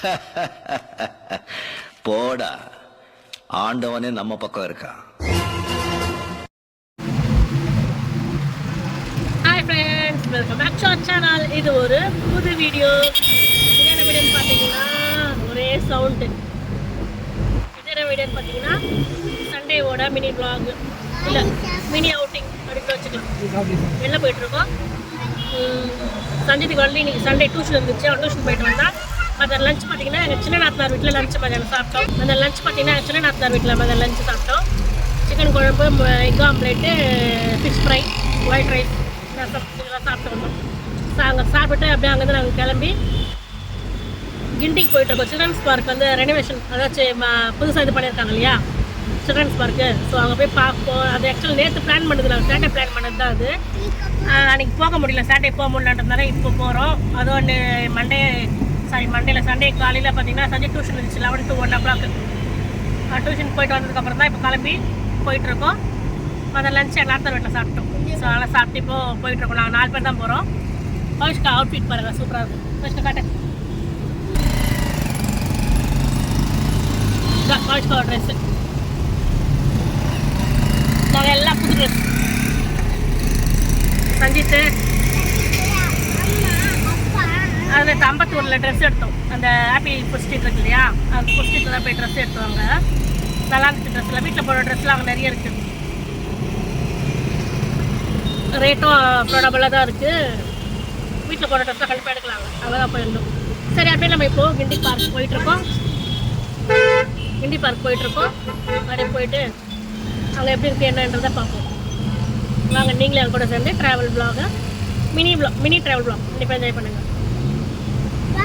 போடா. ஆண்டவனே நம்ம பக்கம் இருக்கான் hi friends welcome back to our channel இது ஒரு புது வீடியோ என்ன வீடியோன்னு பார்த்தீங்கன்னா ஒரே சவுண்டு என்ன வீடியோன்னு பார்த்தீங்கன்னா சண்டேவோட மினி vlog. இல்லை மினி அவுட்டிங் அப்படின்னு வச்சுக்கலாம். வெளில போயிட்டுருக்கோம் சஞ்சித்துக்கு வந்து இன்னைக்கு சண்டே டியூஷன் இருந்துச்சு அவன் டியூஷன் போயிட்டு வந்தான். மற்ற லஞ்ச் பார்த்தீங்கன்னா எங்கள் சின்ன நாத்தனார் வீட்டில் லஞ்ச் மதியானம் சாப்பிட்டோம். அந்த லஞ்ச் பார்த்தீங்கன்னா எங்கள் சின்ன நாத்தனார் வீட்டில் மதியம் லஞ்ச் சாப்பிட்டோம். சிக்கன் குழம்பு egg omelette fish fry white rice ரசம் இதெல்லாம் சாப்பிட்டு வந்தோம். அங்கே சாப்பிட்டு அப்படியே அங்கேருந்து நாங்கள் கிளம்பி கிண்டிக்கு போயிட்டு இருக்கோம். சில்ட்ரன்ஸ் பார்க் வந்து ரெனோவேஷன் அதாச்சும் புதுசாக இது பண்ணியிருக்காங்க இல்லையா? சில்ட்ரன்ஸ் பார்க்கு ஸோ அங்கே போய் பார்ப்போம். அது ஆக்சுவல் நேற்று பிளான் பண்ணது நாங்கள் சாட்டர்டே பிளான் பண்ணது தான் அது. அன்றைக்கி அன்னைக்கு போக முடியல. சாட்டர்டே போக முடியலன்றதுனால இப்போ போகிறோம் அதுவும் ஒன்று மண்டே சாரி மண்டேல சண்டே காலையில் பார்த்தீங்கன்னா சண்டே டியூஷன் இருந்துச்சு eleven to one o'clock tuition போயிட்டு வந்ததுக்கப்புறம் தான் இப்போ கிளம்பி போயிட்டுருக்கோம். மற்ற லஞ்ச் எல்லாத்தையும் வீட்டில் சாப்பிட்டோம். ஸோ அதெல்லாம் சாப்பிட்டு இப்போ போயிட்டுருக்கோம். நாங்கள் நாலு பேர் தான் போகிறோம் பவிஷ்கா அவுட்ஃபிட் பாருங்கள் சூப்பராக இருக்கும். ஃபர்ஸ்ட்டு காட்டு. இதான் ட்ரெஸ்ஸு நாங்கள் எல்லாம் புது ட்ரெஸ் சஞ்சித்து அதில் தம்பத்தூரில் ட்ரெஸ் எடுத்தோம். அந்த ஆப்பிள் ஃபுட் இருக்கு இல்லையா? அந்த ஃபுட் தான் போய் ட்ரெஸ் எடுத்தோங்க நல்லா இருந்துச்சு ட்ரெஸ்ஸில் வீட்டில் போடுற ட்ரெஸ்லாம் அங்கே நிறைய இருக்குது ரேட்டும் அஃபோர்டபுளாக தான் இருக்குது வீட்டில் போடுற ட்ரெஸ்ஸாக கண்டிப்பாக எடுக்கலாங்க அங்கே தான் போயிருந்தோம் சரி அப்படியே நம்ம இப்போது கிண்டி பார்க் போயிட்டுருக்கோம் கிண்டி பார்க் போயிட்டுருக்கோம் அப்படியே போயிட்டு அங்கே எப்படி இருக்குது என்னன்றதை பார்ப்போம். வாங்க நீங்களே என் கூட சேர்ந்து travel vlog mini blog mini travel blog கண்டிப்பாக என்ஜாய் பண்ணுங்கள்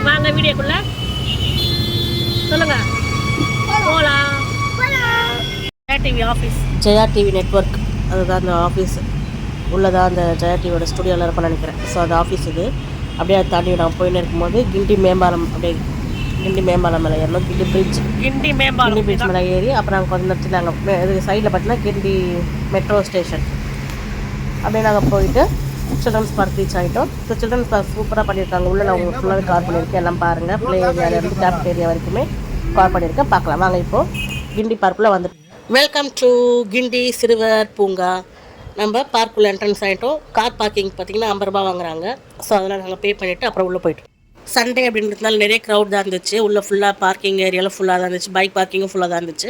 வாங்க வீடியோக்குள்ள. சொல்லுங்க. போகலாம் TV office. Jaya TV network அதுதான் அந்த ஆஃபீஸ். உள்ளதான் அந்த ஜெயா டிவியோட ஸ்டுடியோவில் இருப்பேன் நினைக்கிறேன். ஸோ அந்த ஆஃபீஸ் இது. அப்படியே அதை தாண்டி நான் போயின்னு இருக்கும்போது கிண்டி மேம்பாலம் அப்படியே கிண்டி மேம்பாலம் மேலே ஏறணும். கிண்டி பிரிட்ஜ் கிண்டி கிண்டி மேம்பாலம் பிரிட்ஜ் மேலே ஏறி அப்புறம் அங்கே கொஞ்ச நேரத்தில் நாங்கள் இது சைடில் பார்த்தீங்கன்னா கிண்டி மெட்ரோ ஸ்டேஷன் அப்படியே நாங்கள் போயிட்டு சில்ட்ரன்ஸ் பார்க் ரீச் ஆகிட்டோம் ஸோ சில்ட்ரன்ஸ் பார்க் சூப்பராக பண்ணியிருக்காங்க உள்ளே நான் உங்களுக்கு ஃபுல்லாகவே கார் பண்ணியிருக்கேன் எல்லாம் பாருங்கள் ப்ளே ஏரியாவிலேருந்து டேப் ஏரியா வரைக்குமே கார் பண்ணியிருக்கேன் பார்க்கலாம். வாங்க இப்போது கிண்டி பார்க்குள்ளே வந்துட்டு வெல்கம் டு கிண்டி சிறுவர் பூங்கா. நம்ம பார்க்குள்ளே என்ட்ரன்ஸ் ஆகிட்டோம் கார் பார்க்கிங் பார்த்தீங்கன்னா ஐம்பது ரூபா வாங்குறாங்க. ஸோ அதெல்லாம் நாங்கள் பே பண்ணிவிட்டு அப்புறம் உள்ளே போயிட்டோம். சண்டே அப்படின்றதுனால நிறைய க்ரௌட் தான் இருந்துச்சு. உள்ளே ஃபுல்லாக பார்க்கிங் ஏரியாலாம் ஃபுல்லாக தான் இருந்துச்சு. பைக் பார்க்கிங்கும் ஃபுல்லாக தான் இருந்துச்சு.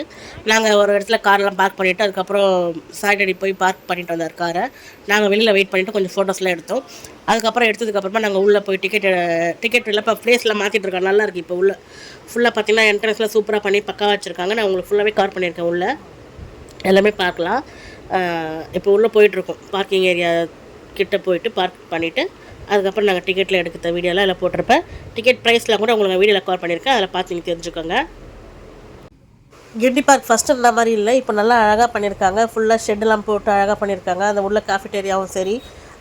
நாங்கள் ஒரு இடத்துல கார்லாம் பார்க் பண்ணிவிட்டு அதுக்கப்புறம் சாட்டர்டே போய் பார்க் பண்ணிட்டு வந்தார் காரை நாங்கள் வெளியில் வெயிட் பண்ணிவிட்டு கொஞ்சம் ஃபோட்டோஸ்லாம் எடுத்தோம். அதுக்கப்புறம் எடுத்ததுக்கப்புறமா நாங்கள் உள்ளே போய் டிக்கெட் டிக்கெட் இல்லை இப்போ ப்ளேஸ்லாம் மாற்றிட்டு இருக்கோம் நல்லா இருக்குது இப்போ உள்ள. ஃபுல்லாக பார்த்தீங்கன்னா என்ட்ரன்ஸ்லாம் சூப்பராக பண்ணி பக்கா வச்சுருக்காங்க. நான் உங்களுக்கு ஃபுல்லாகவே கார் பண்ணியிருக்கேன் உள்ளே. எல்லாமே பார்க்கலாம். இப்போ உள்ளே போயிட்டுருக்கோம் பார்க்கிங் ஏரியா கிட்ட போயிட்டு பார்க் பண்ணிவிட்டு அதுக்கப்புறம் நாங்கள் டிக்கெட்டில் எடுக்கிற வீடியோலாம் அதில் போட்டிருப்பேன். டிக்கெட் ப்ரைஸ்லாம் கூட உங்களுக்கு வீடியோவில் கவர் பண்ணியிருக்கேன். அதில் பார்த்து நீங்கள் தெரிஞ்சுக்கோங்க. கிண்டி பார்க் ஃபஸ்ட்டு இருந்த மாதிரி இல்லை. இப்போ நல்லா அழகாக பண்ணியிருக்காங்க. ஃபுல்லாக ஷெட்டெல்லாம் போட்டு அழகாக பண்ணியிருக்காங்க. அந்த உள்ள காஃபிட்டேரியாவும் சரி.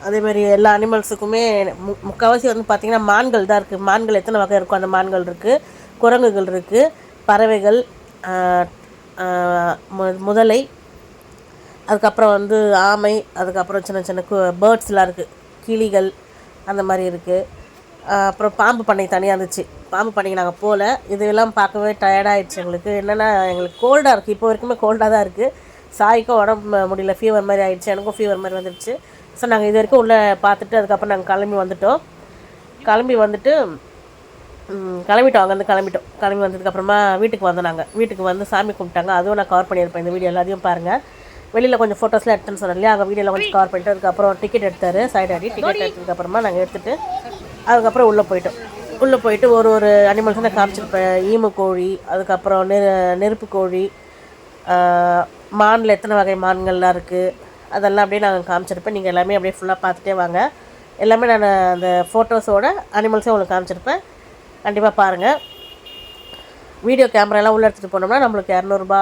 அதேமாதிரி எல்லா அனிமல்ஸுக்குமே மு முக்கால்வாசி வந்து பார்த்திங்கன்னா மான்கள் தான் இருக்குது மான்கள் எத்தனை வகை இருக்கும் அந்த மான்கள் இருக்குது குரங்குகள் இருக்குது பறவைகள் மு- முதலை அதுக்கப்புறம் வந்து ஆமை அதுக்கப்புறம் சின்ன சின்ன பேர்ட்ஸ்லாம் இருக்குது கிளிகள் அந்த மாதிரி இருக்குது அப்புறம் பாம்பு பண்ணை தனியாக இருந்துச்சு. பாம்பு பண்ணைக்கு நாங்கள் போகல இதெல்லாம் பார்க்கவே டயர்டாகிடுச்சு எங்களுக்கு. என்னென்னா எங்களுக்கு கோல்டாக இருக்குது இப்போ வரைக்குமே கோல்டாக தான் இருக்குது சாய்க்கும் உடம்பு முடியல. ஃபீவர் மாதிரி ஆகிடுச்சு எனக்கும் ஃபீவர் மாதிரி வந்துடுச்சு ஸோ நாங்கள் இது வரைக்கும் உள்ளே பார்த்துட்டு அதுக்கப்புறம் நாங்கள் கிளம்பி வந்துட்டோம். கிளம்பி வந்துட்டு கிளம்பிட்டோம். அங்கேருந்து கிளம்பிட்டோம். கிளம்பி வந்ததுக்கப்புறமா வீட்டுக்கு வந்தோம் நாங்கள் வீட்டுக்கு வந்து சாமி கும்பிட்டாங்க. அதுவும் நான் கவர் பண்ணியிருப்பேன். இந்த வீடியோ எல்லாத்தையும் பாருங்கள் வெளியில் கொஞ்சம் ஃபோட்டோஸ்லாம் எடுத்துன்னு சொன்னேன் இல்லையா அங்கே வீடியோவில் கொஞ்சம் கவர் பண்ணிட்டு அதுக்கப்புறம் டிக்கெட் எடுத்தார் சைடு அடி டிக்கெட் எடுத்ததுக்கப்புறமா நாங்கள் எடுத்துகிட்டு அதுக்கப்புறம் உள்ளே போயிட்டோம். உள்ளே போயிட்டு ஒரு ஒரு அனிமல்ஸ் நான் காமிச்சிருப்பேன். ஈமு கோழி அதுக்கப்புறம் நெரு நெருப்பு கோழி மான்ல எத்தனை வகை மான்கள்லாம் இருக்குது அதெல்லாம் அப்படியே நாங்கள் காமிச்சிருப்பேன். நீங்கள் எல்லாமே அப்படியே ஃபுல்லாக பார்த்துட்டே வாங்க. எல்லாமே நான் அந்த ஃபோட்டோஸோட அனிமல்ஸையும் உங்களுக்கு காமிச்சிருப்பேன். கண்டிப்பாக பாருங்கள் வீடியோ கேமராலாம் உள்ளே எடுத்துகிட்டு போனோம்னா நம்மளுக்கு இரநூறுபா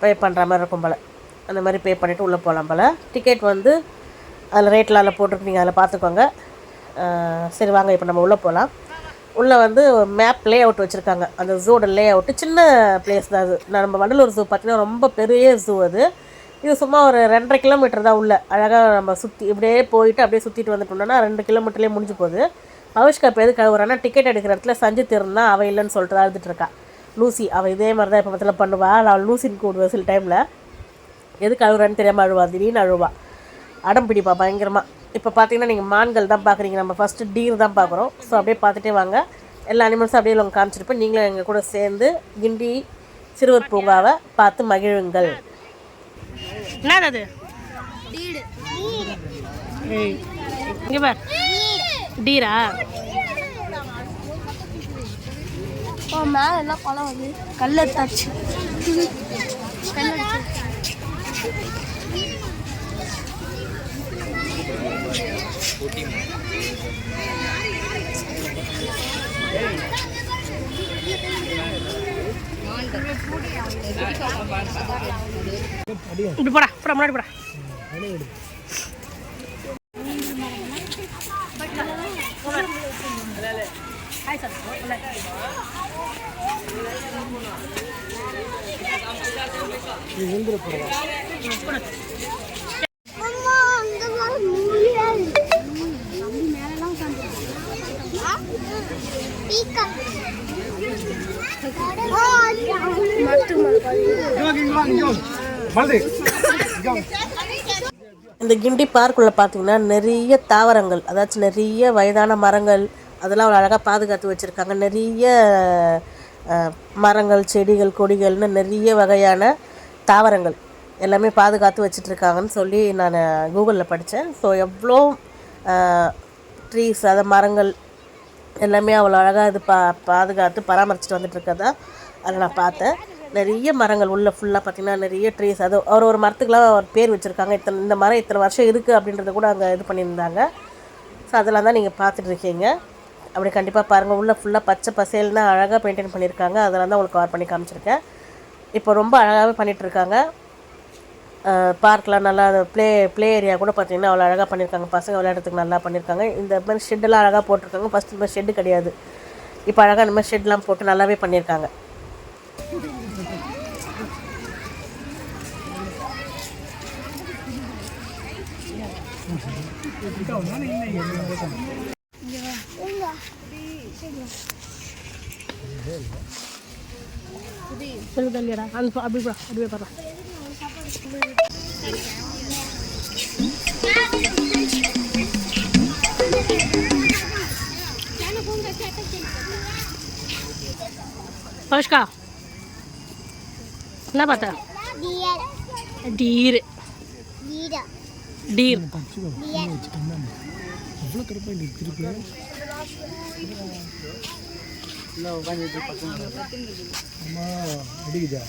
பே பண்ணுற மாதிரி இருக்கும் போல். அந்த மாதிரி பே பண்ணிவிட்டு உள்ளே போகலாம் போல். டிக்கெட் வந்து அதில் ரேட்லாம் அதில் போட்டிருக்கு நீங்கள் அதில் பார்த்துக்கோங்க சரி வாங்க இப்போ நம்ம உள்ளே போகலாம் உள்ளே வந்து மேப் லே அவுட் வச்சுருக்காங்க. அந்த ஜூவோட லே அவுட்டு சின்ன பிளேஸ் தான் அது. நான் நம்ம வண்டலூர் ஜூ பார்த்தீங்கன்னா ரொம்ப பெரிய ஜூ அது. இது சும்மா ஒரு ரெண்டரை கிலோமீட்டர் தான் உள்ளே. அழகாக நம்ம சுற்றி இப்படியே போயிட்டு அப்படியே சுற்றிட்டு வந்துட்டோம்னா ரெண்டு கிலோமீட்டர்லேயே முடிஞ்சு போகுது. பவிஷ்கா இப்போ எதுக்கு அழுகுறான்னா டிக்கெட் எடுக்கிற இடத்துல சஞ்சித் இருந்தால் அவள் இல்லைன்னு சொல்லிட்டு அழுதுட்டு இருக்கா. லூசி அவள் இதே மாதிரி தான் இப்போ மத்தியில் பண்ணுவாள் அவள் லூசின்னு கூடுவேன் சில டைமில் எதுக்கு அழுகுறான்னு தெரியாமல் அழுவா திடீர்னு அழுவா. அடம் பிடிப்பா பயங்கரமாக இப்போ பார்த்தீங்கன்னா நீங்கள் மான்கள் தான் பார்க்குறீங்க நம்ம ஃபஸ்ட்டு டீர் தான் பார்க்குறோம் ஸோ அப்படியே பார்த்துட்டே வாங்க. எல்லா அனிமல்ஸும் அப்படியே உங்க காமிச்சிருப்பேன் நீங்களும் எங்கள் கூட சேர்ந்து கிண்டி சிறுவர் பூங்காவை பார்த்து மகிழுங்கள். என்னது அது? ஏய் இங்கே பார். டீரா? ஓ மேல எல்லாம் குளம் வந்து. கல்ல தச்சு இப்படி போடா போடா முன்னாடி போடா. ஹாய் சார் அம்மா அங்க வர முடியாது தம்பி மேலலாம் பீக்கா இந்த கிண்டி பார்க்குள்ளே பார்த்தீங்கன்னா நிறைய தாவரங்கள் அதாச்சும் நிறைய வயதான மரங்கள் அதெல்லாம் அவ்வளோ அழகாக பாதுகாத்து வச்சுருக்காங்க. நிறைய மரங்கள் செடிகள் கொடிகள்னு நிறைய வகையான தாவரங்கள் எல்லாமே பாதுகாத்து வச்சிட்ருக்காங்கன்னு சொல்லி நான் கூகுளில் படித்தேன் ஸோ எவ்வளோ ட்ரீஸ் அதை மரங்கள் எல்லாமே அவ்வளோ அழகாக இது பா பாதுகாத்து பராமரிச்சுட்டு வந்துட்டுருக்கதா அதை நான் பார்த்தேன். நிறைய மரங்கள் உள்ள ஃபுல்லாக பார்த்திங்கன்னா நிறைய ட்ரீஸ் அது ஒரு ஒரு மரத்துக்கெலாம் ஒரு பேர் வச்சுருக்காங்க. இத்தனை இந்த மரம் இத்தனை வருஷம் இருக்குது அப்படின்றத கூட அங்கே இது பண்ணியிருந்தாங்க. ஸோ அதெல்லாம் தான் நீங்கள் பார்த்துட்ருக்கீங்க. அப்படி கண்டிப்பாக பாருங்கள் உள்ளே ஃபுல்லாக பச்சை பசேல்னால் அழகாக மெயின்டைன் பண்ணியிருக்காங்க அதெல்லாம் தான் உங்களுக்கு கவர் பண்ணி காமிச்சிருக்கேன். இப்போ ரொம்ப அழகாகவே பண்ணிகிட்ருக்காங்க பார்க்கெலாம் நல்லா ப்ளே ப்ளே ஏரியா கூட பார்த்தீங்கன்னா அவ்வளோ அழகாக பண்ணியிருக்காங்க பசங்க விளையாடுறதுக்கு நல்லா பண்ணியிருக்காங்க இந்த மாதிரி ஷெட்டெல்லாம் அழகாக போட்டிருக்காங்க. ஃபஸ்ட் இந்த மாதிரி ஷெட்டு கிடையாது. இப்போ அழகாக இந்த மாதிரி ஷெட்லாம் போட்டு நல்லாவே பண்ணியிருக்காங்க சொல்லுது இல்லையாடா அந்த அப்படி போடா அப்படியே போடுறா பவிஷ்கா என்ன பார்த்த டீர் டீர் ಇಲ್ಲ ಹೋಗಂಗಿದ್ರು ಪಕ್ಕದ ಅಮ್ಮ ಅಡಿಗಿದ್ಯಾ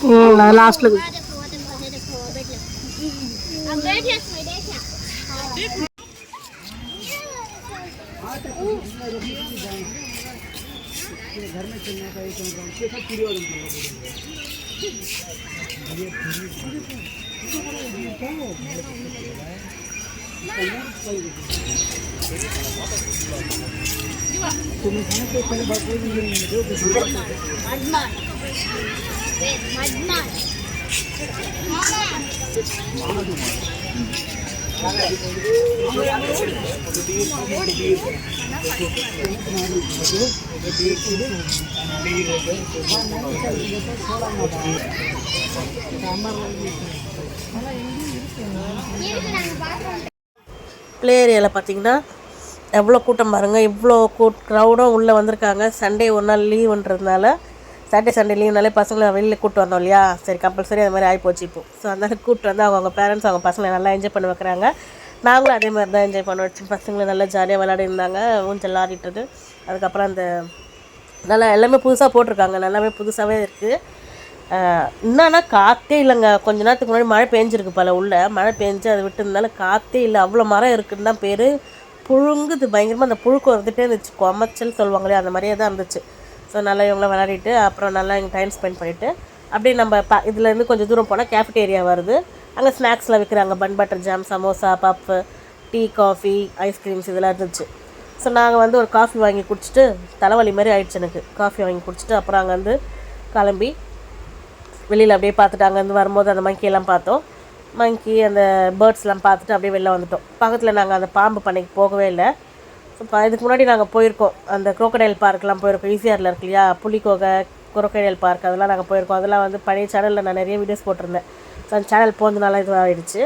ಹ್ಞೂ ಲಾಸ್ಟ್ घर में चलने का ये चल रहा है तुम्ही सांगतो पण సాంబార్ ப்ளே ஏரியாவில் பார்த்தீங்கன்னா எவ்வளோ கூட்டம் பாருங்கள் இவ்வளோ கூட் க்ரௌடும் உள்ளே வந்திருக்காங்க. சண்டே ஒரு நாள் லீவுன்றதுனால சாட்டர்டே சண்டே லீவுனாலே பசங்களை வெளியில் கூப்பிட்டு வந்தோம் இல்லையா? சரி கம்பல்சரி அது மாதிரி ஆகிப்போச்சு இப்போ. ஸோ அதனால் கூப்பிட்டு வந்து அவங்க அவங்க பேரண்ட்ஸ் அவங்க பசங்களை நல்லா என்ஜாய் பண்ண வைக்கிறாங்க. நாங்களும் அதே மாதிரி தான் என்ஜாய் பண்ண வச்சு பசங்களை நல்லா ஜாலியாக விளையாடி இருந்தாங்க. ஊஞ்சல் ஆடிட்டது அதுக்கப்புறம் அந்த நல்லா எல்லாமே புதுசாக போட்டிருக்காங்க. நல்லாவே புதுசாகவே இருக்குது என்னன்னா காற்றே இல்லைங்க. கொஞ்ச நேரத்துக்கு முன்னாடி மழை பெஞ்சிருக்கு பல உள்ள. மழை பெஞ்சு அதை விட்டுருந்தால காற்றே இல்லை. அவ்வளோ மரம் இருக்குன்னு தான் பேர். புழுங்குது பயங்கரமாக அந்த புழுக்கு வந்துட்டே இருந்துச்சு. கொமச்சல் சொல்லுவாங்களே அந்த மாதிரியே தான் இருந்துச்சு. ஸோ நல்லா இவங்களாம் விளையாடிட்டு அப்புறம் நல்லா எங்கள் டைம் ஸ்பெண்ட் பண்ணிவிட்டு அப்படியே நம்ம ப இதுலேருந்து கொஞ்சம் தூரம் போனால் கேஃபிட்டேரியா வருது. அங்கே ஸ்நாக்ஸ்லாம் விற்கிறாங்க bun butter jam samosa puff tea coffee ice creams இதெல்லாம் இருந்துச்சு. ஸோ நாங்கள் வந்து ஒரு காஃபி வாங்கி குடிச்சிட்டு தலைவலி மாதிரி ஆயிடுச்சு எனக்கு. காஃபி வாங்கி குடிச்சிட்டு அப்புறம் அங்கே வந்து கிளம்பி வெளியில் அப்படியே பார்த்துட்டு அங்கேருந்து வரும்போது அந்த மங்கியெல்லாம் பார்த்தோம். மங்கி அந்த பேர்ட்ஸ்லாம் பார்த்துட்டு அப்படியே வெளில வந்துட்டோம். பக்கத்தில் நாங்கள் அந்த பாம்பு பண்ணைக்கு போகவே இல்லை. ஸோ இப்போ இதுக்கு முன்னாடி நாங்கள் போயிருக்கோம். அந்த குரோக்கடைல் பார்க்லாம் போயிருக்கோம். ஈசிஆரில் இருக்கு இல்லையா? புலிக்கோகை குரோக்கடைல் பார்க் அதெல்லாம் நாங்கள் போயிருக்கோம். அதெல்லாம் வந்து பழைய சேனலில் நான் நிறைய வீடியோஸ் போட்டிருந்தேன். ஸோ அந்த சேனல் போனதுனால இதுவாகிடுச்சு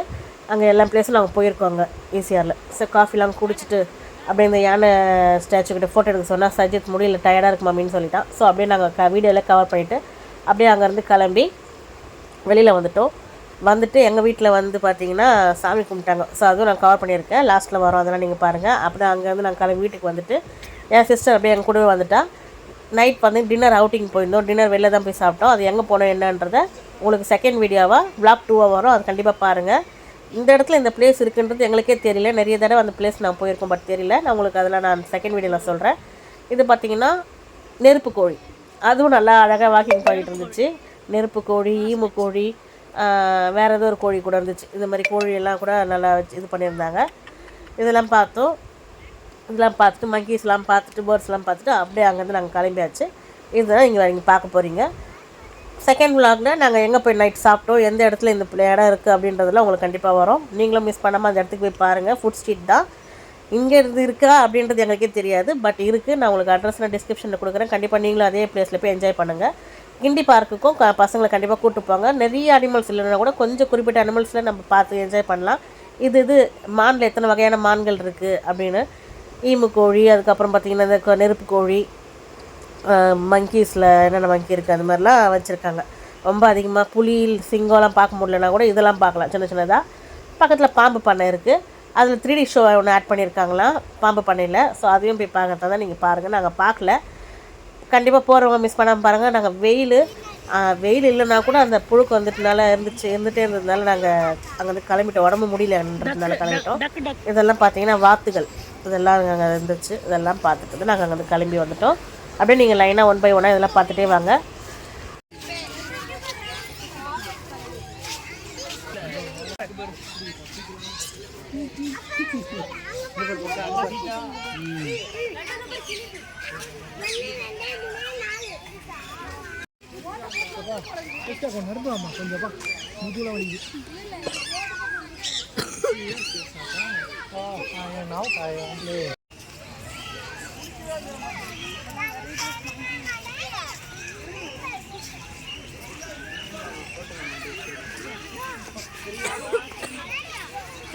அங்கே எல்லா பிளேஸும் நாங்கள் போயிருக்கோம் அங்கே ஈசிஆரில். ஸோ காஃபிலாம் குடிச்சிட்டு அப்படியே இந்த யானை ஸ்டாச்சு ஃபோட்டோ எடுக்க சொன்னால் சஜித் முடியல டயர்டாக இருக்கு மம்மின்னு சொல்லிட்டான். ஸோ அப்படியே நாங்கள் க வீடியோவில் கவர் பண்ணிவிட்டு அப்படியே அங்கேருந்து கிளம்பி வெளியில் வந்துட்டோம். வந்துட்டு எங்கள் வீட்டில் வந்து பார்த்தீங்கன்னா சாமி கும்பிட்டாங்க. ஸோ அதுவும் நான் கவர் பண்ணியிருக்கேன். லாஸ்ட்டில் வரோம். அதெல்லாம் நீங்கள் பாருங்கள் அப்படியே அங்கேருந்து நாங்கள் கிளம்பி வீட்டுக்கு வந்துட்டு என் சிஸ்டர் அப்படியே எங்கள் கூடவே வந்துட்டா. நைட் வந்து டின்னர் அவுட்டிங் போயிருந்தோம். டின்னர் வெளில தான் போய் சாப்பிட்டோம். அது எங்கே போனோம் என்னன்றதை உங்களுக்கு செகண்ட் வீடியோவாக பிளாக் டூவாக வரும். அது கண்டிப்பாக பாருங்கள் இந்த இடத்துல இந்த பிளேஸ் இருக்குன்றது எங்களுக்கே தெரியல. நிறைய தடவை அந்த பிளேஸ் நான் போயிருக்கோம் பட் தெரியல. நான் உங்களுக்கு அதெல்லாம் நான் செகண்ட் வீடியோவில் சொல்கிறேன் இது பார்த்தீங்கன்னா நெருப்பு கோழி. அதுவும் நல்லா அழகாக வாக்கிங் பண்ணிகிட்டு இருந்துச்சு. நெருப்பு கோழி ஈமு கோழி வேறு ஏதோ ஒரு கோழி கூட இருந்துச்சு. இந்த மாதிரி கோழியெல்லாம் கூட நல்லா வச்சு இது பண்ணியிருந்தாங்க. இதெல்லாம் பார்த்தோம். இதெல்லாம் பார்த்துட்டு மங்கீஸ்லாம் பார்த்துட்டு பேர்ட்ஸ்லாம் பார்த்துட்டு அப்படியே அங்கேருந்து நாங்கள் கிளம்பியாச்சு. இதெல்லாம் இங்கே நீங்கள் பார்க்க போகிறீங்க செகண்ட் vlogல நாங்கள் எங்கே போய் நைட் சாப்பிட்டோம் எந்த இடத்துல இந்த இடம் இருக்குது அப்படின்றதெல்லாம் உங்களுக்கு கண்டிப்பாக வரும். நீங்களும் மிஸ் பண்ணாமல் அந்த இடத்துக்கு போய் பாருங்கள் ஃபுட் ஸ்ட்ரீட் தான். இங்கே இருந்து இருக்கா அப்படின்றது எங்களுக்கே தெரியாது. பட் இருக்குது நான் உங்களுக்கு அட்ரஸ் நான் டிஸ்கிரிப்ஷனில் கொடுக்குறேன். கண்டிப்பாக நீங்களும் அதே பிளேஸில் போய் என்ஜாய் பண்ணுங்கள் கிண்டி பார்க்குக்கும் க பசங்களை கண்டிப்பாக கூப்பிட்டு போங்க. நிறைய அனிமல்ஸ் இல்லைன்னா கூட கொஞ்சம் குறிப்பிட்ட அனிமல்ஸில் நம்ம பார்த்து என்ஜாய் பண்ணலாம். இது இது மானில் எத்தனை வகையான மான்கள் இருக்குது அப்படின்னு. ஈமு கோழி அதுக்கப்புறம் பார்த்திங்கன்னா இந்த நெருப்பு கோழி மங்கீஸில் என்னென்ன மங்கி இருக்குது அந்த மாதிரிலாம் வச்சுருக்காங்க. ரொம்ப அதிகமாக புலி சிங்கம்லாம் பார்க்க முடியலன்னா கூட இதெல்லாம் பார்க்கலாம். சின்ன சின்னதாக பக்கத்தில் பாம்பு பண்ணை இருக்குது அதில் த்ரீ டி ஷோ ஒன்று ஆட் பண்ணியிருக்காங்களாம் பாம்பு பண்ணையில். ஸோ அதையும் போய் பார்க்கறதா தான் நீங்கள் பாருங்கள் நாங்கள் பார்க்கல. கண்டிப்பாக போகிறவங்க மிஸ் பண்ணாமல் பாருங்கள் நாங்கள் வெயில் வெயில் இல்லைன்னா கூட அந்த புழுக்கு வந்துட்டனால இருந்துச்சு இருந்துகிட்டே இருந்ததுனால நாங்கள் அங்கேருந்து கிளம்பிட்டோம். உடம்பு முடியலன்றதுனால கிளம்பிட்டோம். இதெல்லாம் பார்த்தீங்கன்னா வாத்துகள். இதெல்லாம் அங்கே இருந்துச்சு. இதெல்லாம் பார்த்துட்டு நாங்கள் அங்கேருந்து கிளம்பி வந்துட்டோம். அப்படியே நீங்கள் லைனாக ஒன் பை ஒன்னாக இதெல்லாம் பார்த்துட்டே வாங்க.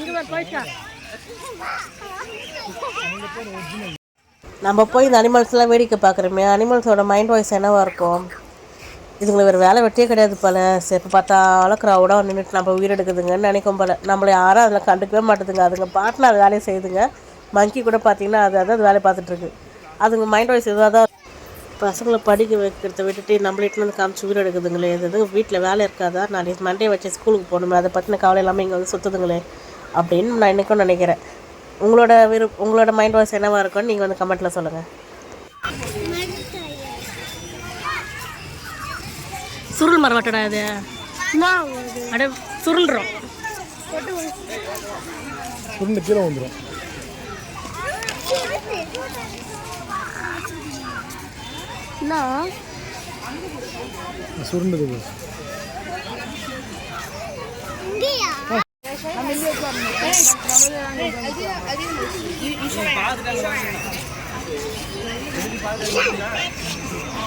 இங்கே போயிட்டா நம்ம போய் இந்த அனிமல்ஸ்லாம் வேடிக்கை பார்க்குறோமே. அனிமல்ஸோட மைண்ட் வாய்ஸ் என்னவா இருக்கும்? இதுங்களை வேறு வேலை வெட்டியே கிடையாது போல. சரி இப்போ பார்த்தாலும் க்ரௌடாக நின்றுட்டு நம்ம உயிர் எடுக்குதுங்கன்னு நினைக்கும் போல. நம்மளை யாரும் அதில் கண்டுக்கவே மாட்டேதுங்க. அதுங்க பாட்டில் அது வேலையை செய்யுதுங்க. மங்கி கூட பார்த்தீங்கன்னா அது அது அது வேலையை பார்த்துட்ருக்கு அதுங்க மைண்ட் வாய்ஸ் இதாக தான் பசங்களை படிக்க வைக்கிறத விட்டுட்டு நம்மளே வந்து காமிச்சு உயிர் எடுக்குதுங்களே இது எதுவும் வீட்டில் வேலை இருக்காதா? நாளைக்கு மண்டே வச்சு ஸ்கூலுக்கு போகணுமே அதை பற்றின கவலை இல்லாமல் இங்கே வந்து சுற்றுதுங்களே அப்படின்னு நான் இன்றைக்கும் நினைக்கிறேன். உங்களோட விரு உங்களோட மைண்ட் வாய்ஸ் என்னவாக இருக்கும்னு நீங்கள் வந்து கமெண்ட்டில் சொல்லுங்கள் சுருள் மரவட்டடா இது. நான் அட சுருள்றோம். சுருண்டு கீழே வந்துடும்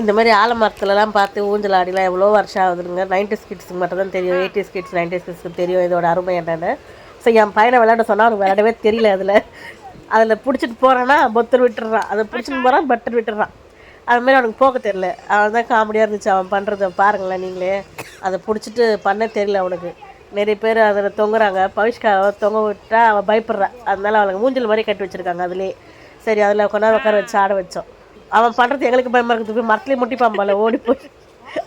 இந்த மாதிரி ஆலமரத்துலலாம் பார்த்து ஊஞ்சல் ஆடிலாம் எவ்வளோ வருஷம் ஆகுதுங்க? நைன்டி கிட்ஸுக்கு மட்டும் தான் தெரியும் எயிட்டி கிட்ஸ் நைன்டி கிட்ஸ்க்கு தெரியும் இதோட அருமை என்னன்னு. ஸோ என் பையனை விளையாட சொன்னால் அவனுக்கு விளையாடவே தெரியல அதில். அதில் பிடிச்சிட்டு போகிறான்னா பொத்தர் விட்டுறான் அதை பிடிச்சிட்டு போகிறான் பட்டர் விட்டுறான் அது மாதிரி அவனுக்கு போக தெரியல. அவன் தான் காமெடியாக இருந்துச்சு. அவன் பண்ணுறத பாருங்களேன் நீங்களே. அதை பிடிச்சிட்டு பண்ண தெரியல அவனுக்கு. நிறைய பேர் அதில் தொங்குறாங்க. பவிஷ்காவை தொங்க விட்டா அவன் பயப்படுறான். அதனால அவனுக்கு மூஞ்சல் மாதிரி கட்டி வச்சுருக்காங்க அதுலேயே. சரி அதில் கொண்டாந்து உட்கார வச்சு ஆட வச்சோம். அவன் பண்ணுறது எங்களுக்கு பயமாக இருக்குது. போய் மரத்துலேயே முட்டிப்பான் போல ஓடி போய்.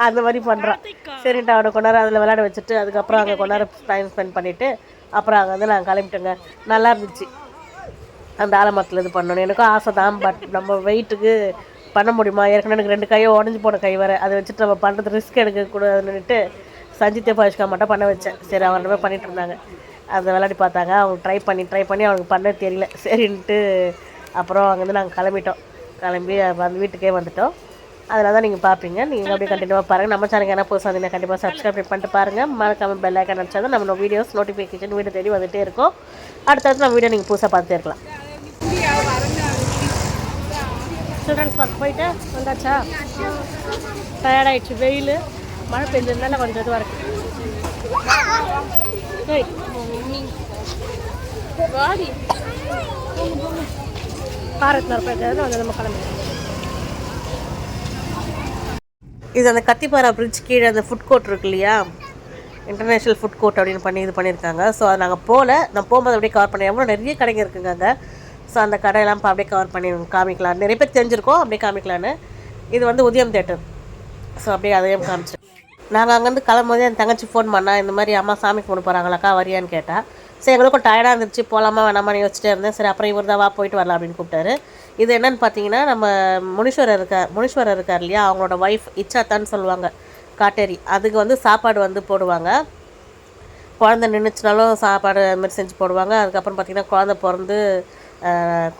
அந்த மாதிரி பண்ணுறான் சரின்ட்டு அவனை கொண்டார அதில் விளையாட வச்சுட்டு அதுக்கப்புறம் அங்கே கொண்டார டைம் ஸ்பெண்ட் பண்ணிவிட்டு அப்புறம் அங்கே வந்து நாங்கள் கிளம்பிட்டோங்க. நல்லா இருந்துச்சு. அந்த ஆலமரத்தில் இது பண்ணணும் எனக்கும் ஆசை தான் பட் நம்ம வெயிட்டுக்கு பண்ண முடியுமா? ஏற்கனவே எனக்கு ரெண்டு கையோ உடஞ்சி போன கை வர அதை வச்சுட்டு நம்ம பண்ணுறது ரிஸ்க் எடுக்கக்கூடாதுன்னுட்டு சஞ்சித்தே பாஷ்கா மட்டும் பண்ண வச்சேன். சரி அவன் ரெண்டு பண்ணிட்டு இருந்தாங்க. அதை விளையாடி பார்த்தாங்க. அவங்க ட்ரை பண்ணி ட்ரை பண்ணி அவனுக்கு பண்ண தெரியல. சரின்ட்டு அப்புறம் அங்கேருந்து நாங்கள் கிளம்பிட்டோம். கிளம்பி வந்து வீட்டுக்கே வந்துட்டோம். அதில் தான் நீங்கள் பார்ப்பீங்க நீங்கள் அப்படியே கண்டினியூவாக பாருங்கள் நம்ம சேனலுக்கு என்ன புதுசாக இருந்தீங்கன்னா கண்டிப்பாக சப்ஸ்கிரைப் பண்ணிட்டு பாருங்கள் மறக்காம பெல் ஐக்கன் அடிச்சா தான் நம்ம வீடியோஸ் நோட்டிஃபிகேஷன் வீடியோ தேடி வந்துகிட்டே இருக்கும். அடுத்தடுத்து நம்ம வீடியோ நீங்கள் புதுசாக பார்த்துட்டே இருக்கலாம். ஸ்டூடெண்ட்ஸ் பார்க்க போயிட்டு வந்தாச்சா? டயர்டாயிடுச்சு வெயில் மழை பெஞ்சதுனால கொஞ்சம் இதுவாக இருக்குது பாரத் வாடி வந்து நம்ம கிளம்பி. இது அந்த கத்திப்பாரா பிரிட்ஜ் கீழே அந்த ஃபுட் கோர்ட் இருக்கு இல்லையா? இன்டர்நேஷ்னல் ஃபுட் கோர்ட் அப்படின்னு பண்ணி இது பண்ணியிருக்காங்க. ஸோ அதை நாங்கள் போகல நான் போகும்போது அப்படியே கவர் பண்ணி எவ்வளோ நிறைய கடைங்க இருக்குங்க அங்கே. ஸோ அந்த கடையெல்லாம் இப்போ அப்படியே கவர் பண்ணி காமிக்கலாம் நிறைய பேர் தெரிஞ்சிருக்கோம் அப்படியே காமிக்கலான்னு இது வந்து உதயம் தேட்டர் ஸோ அப்படியே அதையும் காமிச்சிருக்கோம். நாங்கள் அங்கேருந்து கிளம்பும்போது என் தங்கச்சி ஃபோன் பண்ணா இந்த மாதிரி அம்மா சாமி கொண்டு போகிறாங்களாக்கா வரியான்னு கேட்டால் சரி எங்களுக்கும் டயர்டாக இருந்துச்சு போகலாமா வேணாமான்னு யோசிச்சுட்டே இருந்தேன். சரி அப்புறம் இவர் தான் வா போயிட்டு வரலாம் அப்படின்னு கூப்பிட்டாரு. இது என்னன்னு பார்த்தீங்கன்னா நம்ம முனீஸ்வரர் இருக்கார் முனீஸ்வரர் இருக்கார் இல்லையா? அவங்களோட ஒய்ஃப் இச்சாத்தான்னு சொல்லுவாங்க காட்டேரி. அதுக்கு வந்து சாப்பாடு வந்து போடுவாங்க. குழந்தை நின்றுச்சுனாலும் சாப்பாடு அது மாதிரி செஞ்சு போடுவாங்க. அதுக்கப்புறம் பார்த்திங்கன்னா குழந்தை பிறந்து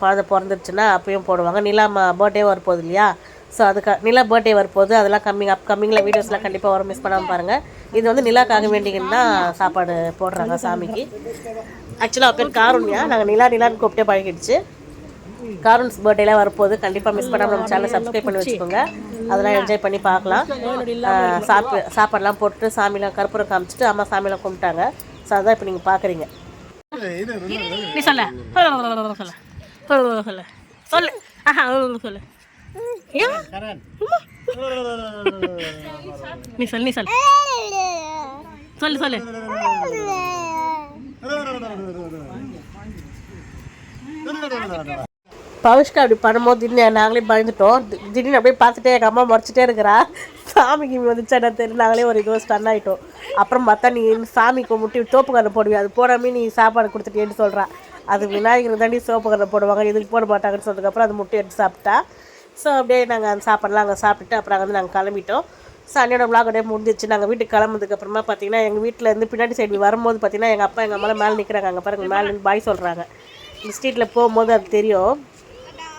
குழந்த குழந்தை பிறந்துருச்சுன்னா அப்பயும் போடுவாங்க. நிலா பர்த்டே வரப்போகுது இல்லையா? ஸோ அதுக்கு நிலா பர்த்டே வரப்போகுது. அதெல்லாம் கம்மிங் அப் கம்மிங்கில் வீடியோஸ்லாம் கண்டிப்பாக வரும். மிஸ் பண்ணாமல் பாருங்கள் இது வந்து நிலாக்காக வேண்டிங்கன்னு தான் சாப்பாடு போடுறாங்க சாமிக்கு. ஆக்சுவலாக பேர் காருண்யா. நாங்கள் நிலா நிலான்னு கூப்பிட்டே பழகிடுச்சு. காரூன்ஸ் பர்த்டேலாம் வரப்போகுது. கண்டிப்பாக மிஸ் பண்ணாமல் நம்ம சேனல் சப்ஸ்கிரைப் பண்ணி வச்சுக்கோங்க. அதெல்லாம் என்ஜாய் பண்ணி பார்க்கலாம். அஹ், சாப்பாடெலாம் போட்டு சாமிலாம் கற்பூரம் காமிச்சிட்டு அம்மா சாமிலாம் கும்பிட்டாங்க. ஸோ அதான் இப்போ நீங்கள் பார்க்குறீங்க நீ சொல்ல. சொல்ல சொல்ல சொல்ல சொல்லு. ஆஹா சொல்லு. நீ சொல்லு நீ சொல்லு சொல்லு சொல்லு. பவிஷ்கா அப்படி பண்ணும்போது திடீர்னு நாங்களே பயந்துட்டோம். திடீர்னு அப்படியே பார்த்துட்டே எங்கள் அம்மா முறைச்சிட்டே இருக்கிறா. சாமிக்கு வந்துச்சு என்ன தெரியல நாங்களே ஒரு இதுவாக ஸ்டன் ஆகிட்டோம் அப்புறம் பார்த்தா நீ சாமி கும்பிட்டு தோப்பு கரை போடுவியா? அது போடாமே நீ சாப்பாடு கொடுத்துட்டேன்னு சொல்கிறா அது விநாயகர் தாண்டி சோப்பு கரை போடுவாங்க இதுக்கு போட மாட்டாங்கன்னு சொன்னதுக்கப்புறம் அது முட்டை எடுத்து சாப்பிட்டா. ஸோ அப்படியே நாங்கள் அந்த சாப்பாடெலாம் அங்கே சாப்பிட்டுட்டு அப்புறம் வந்து நாங்கள் கிளம்பிட்டோம். ஸோ அண்ணியோட விளாக் அப்படியே முடிஞ்சிச்சு நாங்கள் வீட்டுக்கு கிளம்புறதுக்கப்புறமா பார்த்தீங்கன்னா எங்கள் வீட்டில் இருந்து பின்னாடி சைடு வரும்போது பார்த்தீங்கன்னா எங்கள் அப்பா எங்கள் அம்மாலாம் மேலே நிற்கிறாங்க அங்கே பாருங்கள் மேலே நின்று பாய் சொல்கிறாங்க இந்த ஸ்ட்ரீட்டில் போகும்போது அது தெரியும்.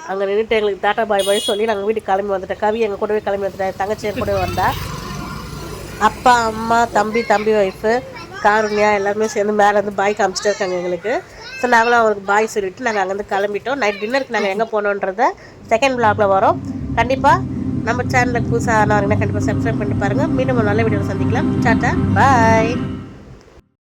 அங்கே நின்றுட்டு எங்களுக்கு டாட்டா பாய் பாய் சொல்லி நாங்கள் வீட்டுக்கு கிளம்பி வந்துட்டோம். கவி எங்கள் கூடவே கிளம்பி வந்துட்டேன் தங்கச்சி கூட கூடவே வந்தா. அப்பா அம்மா தம்பி தம்பி ஒய்ஃபு காருண்யா எல்லாருமே சேர்ந்து மேலே வந்து பாய் காமிச்சிட்டே இருக்காங்க எங்களுக்கு. ஸோ நாங்களும் அவருக்கு பாய் சொல்லிவிட்டு நாங்கள் அங்கேருந்து கிளம்பிட்டோம். நைட் டின்னருக்கு நாங்கள் எங்கே போனோன்றத செகண்ட் பிளாக்ல வரோம். கண்டிப்பாக நம்ம சேனலுக்கு புதுசாக ஆனவங்கன்னா கண்டிப்பாக சப்ஸ்கிரைப் பண்ணி பாருங்கள் மீண்டும் ஒரு நல்ல வீடியோவில் சந்திக்கலாம். டாட்டா பாய்